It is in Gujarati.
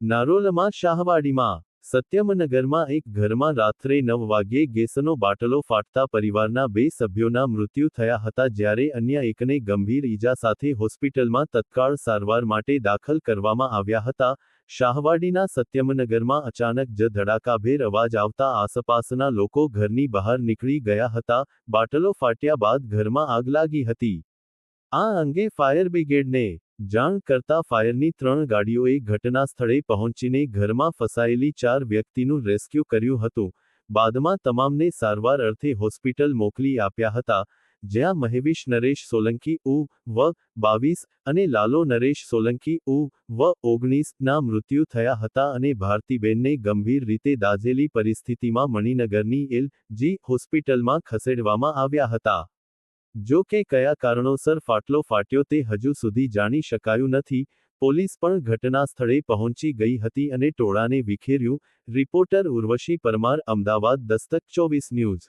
નારોલમાં શાહવાડીમાં, સત્યમનગરમાં એક ઘરમાં રાત્રે નવ વાગ્યે ગેસનો બાટલો ફાટતા પરિવારના બે સભ્યોના મૃત્યુ થયા હતા જ્યારે અન્ય એકને ગંભીર ઈજા સાથે હોસ્પિટલમાં તત્કાળ સારવાર માટે દાખલ કરવામાં આવ્યા હતા. શાહવાડીના સત્યમનગરમાં અચાનક જ ધડાકાભેર અવાજ આવતા આસપાસના લોકો ઘરની બહાર નીકળી ગયા હતા. બાટલો ફાટ્યા બાદ ઘરમાં આગ લાગી હતી. આ અંગે ફાયર બ્રિગેડને જાણ કરતા ફાયરની ત્રણ ગાડીઓએ ઘટના સ્થળે પહોંચીને ઘરમાં ફસાયેલી ચાર વ્યક્તિનું રેસ્ક્યુ કર્યું હતું. બાદમાં તમામને સારવાર અર્થે હોસ્પિટલ મોકલી આપ્યા હતા, જ્યાં મહેવીશ, નરેશ સોલંકી, ઉ, વ, બાવીસ અને લાલો નરેશ સોલંકી, ઉ, વ ઓગણીસના મૃત્યુ થયા હતા અને ભારતીબેનને ગંભીર રીતે દાઝેલી પરિસ્થિતિમાં મણિનગરની એલ જી હોસ્પિટલમાં ખસેડવામાં આવ્યા હતા. જો કે કયા કારણોસર ફાટલો ફાટ્યો તે હજુ સુધી જાણી શકાયું નથી, પોલીસ પણ ઘટના સ્થળે પહોંચી ગઈ હતી અને ટોળાને વિખેર્યું, રિપોર્ટર ઉર્વશી પરમાર, અમદાવાદ, દસ્તક, ચોવીસ ન્યૂઝ.